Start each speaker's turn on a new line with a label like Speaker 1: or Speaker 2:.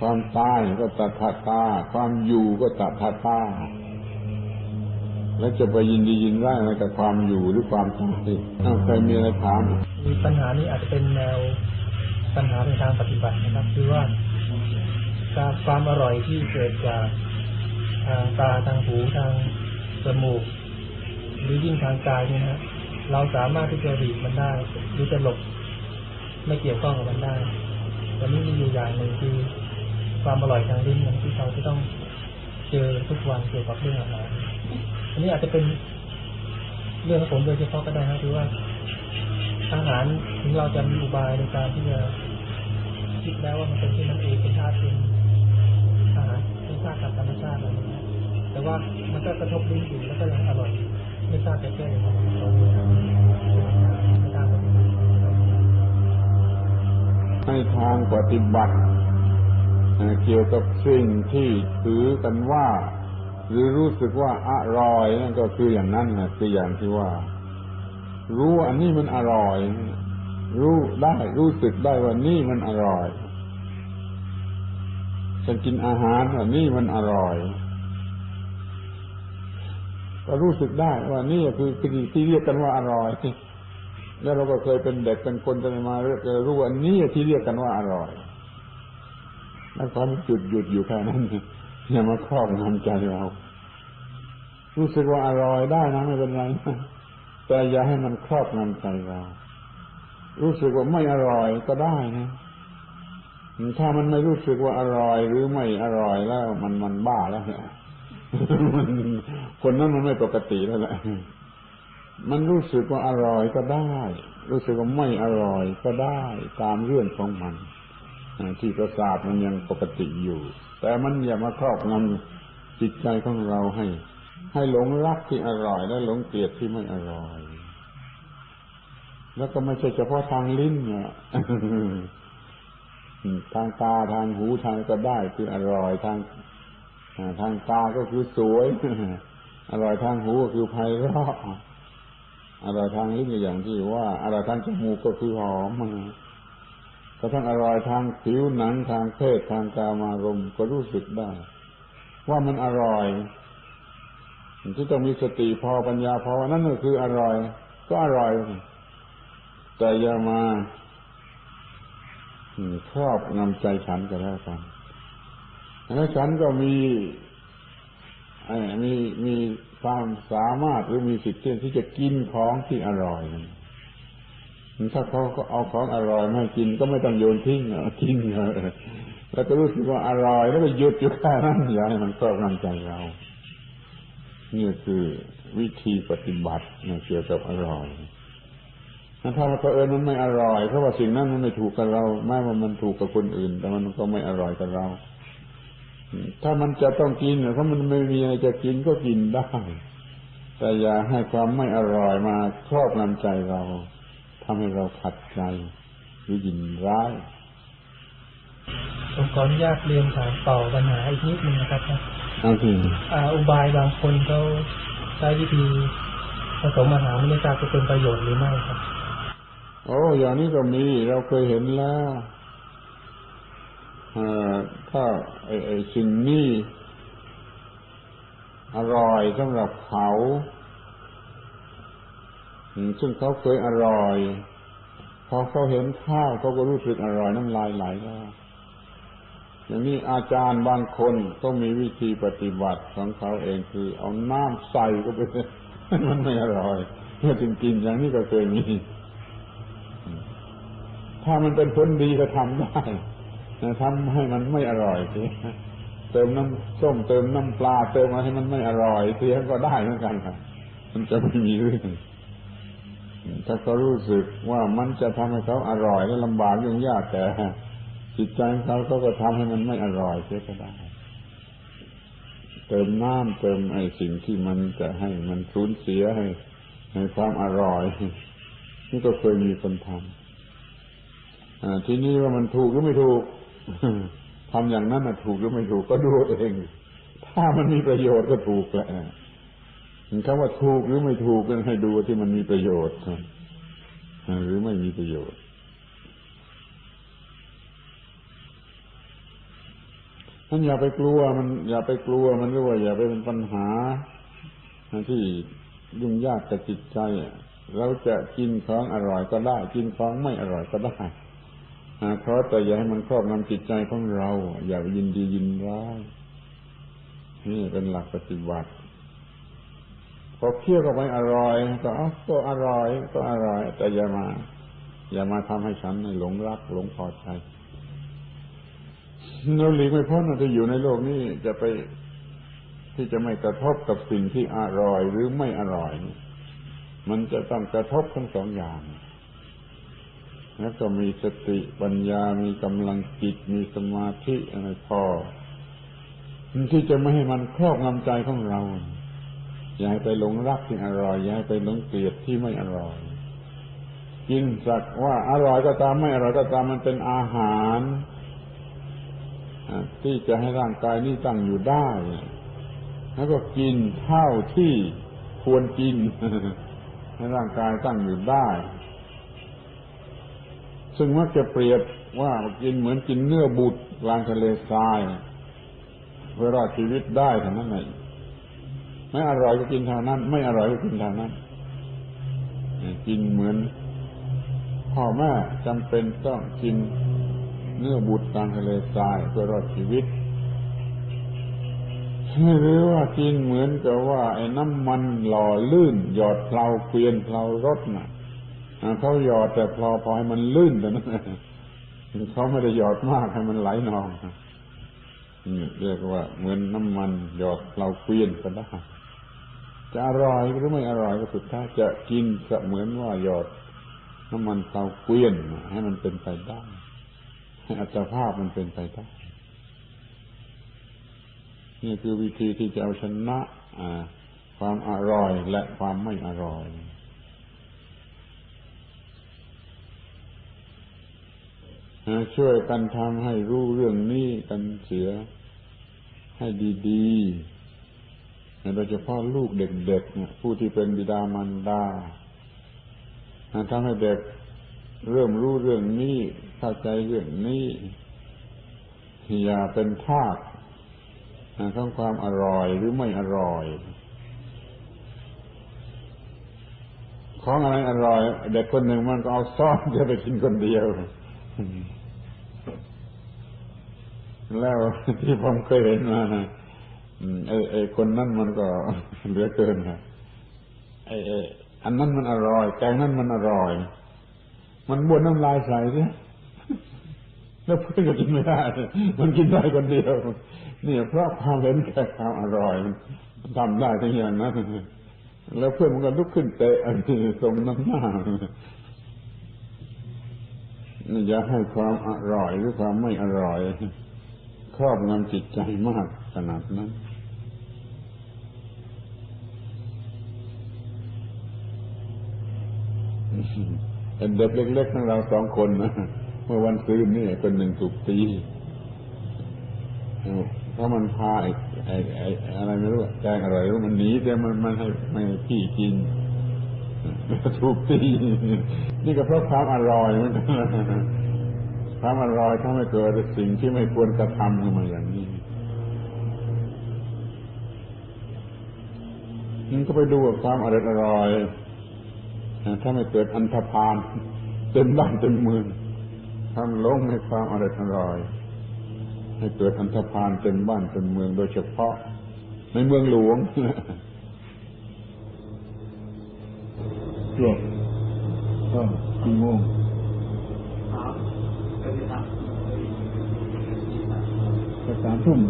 Speaker 1: ความตายก็ตัทตา ความอยู่ก็ตัทตา แล้วจะไปยินดียินร้ายอะไรกับความอยู่หรือความตายอ้าใครมีอะไรถาม
Speaker 2: มีปัญหานี้อาจจะเป็นแนวปัญหาในทางปฏิบัตินะครับ คือว่าการความอร่อยที่เกิดจากทางตาทางหูทางจมูก หรือยิ่งทางกายเนี่ยนะเราสามารถที่จะหลีกมันได้หรือจะหลบไม่เกี่ยวข้องกับมันได้แต่นี้มีอยู่อย่างหนึ่งคือ ความอร่อยทางลิ้นมันที่เราจะต้องเจอทุกวันเกี่ยวกับเรื่องอาหารอันนี้อาจจะเป็นเรื่องของผมโดยเฉพาะก็ได้นะคือว่าอาหารถึงเราจะมีอุบายในการที่จะคิดแล้วว่ามันเป็นที่มันเองเป็นธาตุเป็นอาหารเป็นธาตุกับธรรมชาติอะไรอย่างเงี้ยแต่ว่ามันก็กระทบลิ้นอยู่แล้วก็ยังอร่อยไม่ทราบจะแก้ยังไงตอนนี้ครับไม่ทราบว่า
Speaker 1: ให้ทางปฏิบัติ เกี่ยวกับสิ่งที่ถือกันว่า หรือรู้สึกว่าอร่อยนั่นก็คืออย่างนั้นนะคืออย่างที่ว่า รู้ว่าอันนี้มันอร่อย รู้ได้รู้สึกได้ว่านี่มันอร่อยฉันกินอาหารว่านี่มันอร่อยก็รู้สึกได้ว่านี่คือสิ่งที่เรียกกันว่าอร่อยแล้วเราก็เคยเป็นเด็กเป็นคนกันมาเรื่อยๆรู้ว่านี่ที่เรียกกันว่าอร่อย แล้วความจุดหยุดอยู่แค่นั้นอย่ามาครอบงำใจเรา รู้สึกว่าอร่อยได้นะไม่เป็นไรนะแต่อย่าให้มันครอบงำใจเรา รู้สึกว่าไม่อร่อยก็ได้นะถ้ามันไม่รู้สึกว่าอร่อยหรือไม่อร่อยแล้ว มันมันบ้าแล้วเนี่ยมันคนนั้นมันไม่ปกติแล้วแหละมันรู้สึกว่าอร่อยก็ได้ รู้สึกว่าไม่อร่อยก็ได้ ตามเรื่องของมัน ที่ประสาทมันยังปกติอยู่ แต่มันอย่ามาครอบงำจิตใจของเราให้ ให้หลงรักที่อร่อย และหลงเกลียดที่ไม่อร่อย แล้วก็ไม่ใช่เฉพาะทางลิ้นเนี่ยทางตาทางหูทางก็ได้คืออร่อยทางทางตาก็คือสวย อร่อยทางหูก็คือไพเราะอร่อยทางลิ้นก็อย่างที่ว่าอร่อยทางจมูกก็คือหอม กระทั่งอร่อยทางผิวหนังทางเพศทางกามารมณ์ก็รู้สึกได้ ว่ามันอร่อยที่ต้องมีสติพอปัญญาพอนั่นก็คืออร่อย ก็อร่อย แต่อย่ามาครอบงำใจฉันก็แล้วกันแล้วฉันก็มีมีมีความสามารถหรือมีสิทธิ์ที่จะกินของที่อร่อย ถ้าเขาก็เอาของอร่อยมาให้กินก็ไม่ต้องโยนทิ้งเอาทิ้งเออแล้วก็รู้สึกว่าอร่อยแล้วก็หยุดอยู่แค่นั้นอย่าให้มันครอบงำใจเรานี่คือวิธีปฏิบัติเกี่ยวกับอร่อยถ้ามันเผอิญมันไม่อร่อยเพราะว่าสิ่งนั้นมันไม่ถูกกับเราแม้ว่ามันถูกกับคนอื่น แต่มันก็ไม่อร่อยกับเรา ถ้ามันจะต้องกินเพราะมันไม่มีอะไรจะกินก็กินได้ แต่อย่าให้ความไม่อร่อยมาครอบงำใจเรา ทำให้เราขัดใจหรือยินร้าย
Speaker 2: ผมขออนุญาตเรียนถามต่อปัญหาอีกนิดนึงนะครับ
Speaker 1: เอาสิ
Speaker 2: อ่าอุบายบางคนเขาใช้วิธีผสมอาหารไม่ทราบจะเป็นประโยชน์หรือไม่ครับ
Speaker 1: โอ้อย่างนี้ก็มีเราเคยเห็นแล้วเอ่อถ้าไอ้ไอ้สิ่งนี้อร่อยสำหรับเขาอืม ซึ่งเขาเคยอร่อย พอเขาเห็นข้าวเขาก็รู้สึกอร่อยน้ำลายไหลแล้วอย่างนี้อาจารย์บางคนก็มีวิธีปฏิบัติของเขาเองคือ เอาน้ำใส่ก็ไปมันไม่อร่อยเมื่อจริงๆอย่างนี้ก็เคยมีถ้ามันเป็นผลดีก็ทำได้ทำให้มันไม่อร่อยสิเติมน้ำส้มเติมน้ำปลาเติมมาให้มันไม่อร่อยเสียก็ได้เหมือนกันครับมันจะไม่มีเรื่อง ถ้าเขารู้สึกว่ามันจะทำให้เขาอร่อยและลำบากยุ่งยากแต่จิตใจเขาเขาก็ทำให้มันไม่อร่อยเสียก็ได้ เติมน้ำเติมไอ้สิ่งที่มันจะให้มันสูญเสียให้ให้ความอร่อยนี่ก็เคยมีคนทำอทีนี้ว่ามันถูกหรือไม่ถูกทำอย่างนั้นนะถูกหรือไม่ถูกก็ดูเอง ถ้ามันมีประโยชน์ก็ถูกแหละคำว่าถูกหรือไม่ถูกก็ให้ดูที่มันมีประโยชน์ หรือไม่มีประโยชน์ท่านอย่าไปกลัวมันอย่าไปกลัวมันหรือว่าอย่าไปเป็นปัญหาที่ยุ่งยากกับจิตใจเราจะกินของอร่อยก็ได้ กินของไม่อร่อยก็ได้เพราะแต่อย่าให้มันครอบงำจิตใจของเรา อย่าไปยินดียินร้ายนี่เป็นหลักปฏิบัติ พอเคี่ยวเข้าไปอร่อย ก็เอาก็อร่อยก็อร่อย แต่อย่ามา อย่ามาทำให้ฉันหลงรัก หลงพอใจเราหลีกไม่พ้นเราจะอยู่ในโลกนี้จะไปที่จะไม่กระทบกับสิ่งที่อร่อยหรือไม่อร่อย มันจะต้องกระทบทั้งสองอย่าง แล้วก็มีสติปัญญามีกำลังจิตมีสมาธิอะไรพอที่จะไม่ให้มันครอบงำใจของเรา อย่าไปหลงรักที่อร่อย อย่าไปหลงเกลียดที่ไม่อร่อย กินสักว่าอร่อยก็ตามไม่อร่อยก็ตามมันเป็นอาหารที่จะให้ร่างกายนี้ตั้งอยู่ได้ แล้วก็กินเท่าที่ควรกิน ให้ร่างกายตั้งอยู่ได้ ซึ่งมักจะเปรียบว่ากินเหมือนกินเนื้อบุตรกลางทะเลทราย เพื่อรอดชีวิตได้เท่านั้นเอง ไม่อร่อยก็กินท่านั้น ไม่อร่อยก็กินท่านั้นกินเหมือนพ่อแม่จำเป็นต้องกินเนื้อบุตรกลางทะเลทรายเพื่อรอดชีวิตหรือว่ากินเหมือนกับว่า ไอ้น้ำมันหล่อลื่น หยอดเพลาเกวียนเพลารถน่ะเขาหยอดแต่เพลาพอให้มันลื่นแต่นั้นเขาไม่ได้หยอดมากให้มันไหลนองนี่เรียกว่าเหมือนน้ำมันหยอดเพลาเกวียนก็ได้ จะอร่อยหรือไม่อร่อยก็สุดท้ายจะกินก็เหมือนว่าหยอดน้ำมันเพลาเกวียนให้มันเป็นไปได้ให้อัตภาพมันเป็นไปได้นี่คือวิธีที่จะเอาชนะความอร่อยและความไม่อร่อยช่วยกันทำให้รู้เรื่องนี้กันเสียให้ดี ๆ โดยเฉพาะลูกเด็กๆผู้ที่เป็นบิดามารดาทำให้เด็กเริ่มรู้เรื่องนี้ เข้าใจเรื่องนี้ อย่าเป็นทาสของความอร่อยหรือไม่อร่อย ของอะไรอร่อย เด็กคนหนึ่งมันก็เอาซ่อนจะไปกินคนเดียว แล้วที่ผมเคยเห็นมา ไอ้ไอ้คนนั้นมันก็เหลือเกินครับไอ้ไอ้อันนั้นมันอร่อยแกงนั้นมันอร่อย มันบ้วนน้ำลายใส่สิแล้วเพื่อนก็กินไม่ได้ มันกินได้คนเดียว เนี่ยเพราะความเห็นแก่ความอร่อยมันทำได้ทั้งอย่างนั้นแล้วเพื่อนมันก็ลุกขึ้นเตะอันนี้ตรงน้ำหน้าอย่าให้ความอร่อยหรือความไม่อร่อย ครอบงำจิตใจมากขนาดนั้น เป็นเด็กเล็กๆทั้งเราสองคนนะเมื่อวันซืนนี่คนหนึ่งถูกตีเพรามันพาไอ้ไอ้ไอ้อะไรไม่รู้แกงอะไรรู้มันหนีแต่มันมันให้ไม่พี่กินถูกตีนี่ก็เพราะความอร่อยมันความอร่อยทำให้เกิดสิ่งที่ไม่ควรกระทำขึ้นมาอย่างนี้มันก็ไปดูกับความอร่อย ถ้าไม่เกิดอันธพาลเต็มบ้านเต็มเมืองทำลงในความอร่อยอร่อย ให้เกิดอันธพาลเต็มบ้านเต็มเมืองโดยเฉพาะ ในเมืองหลวงจบก็กี่โมงก็สามทุ่ม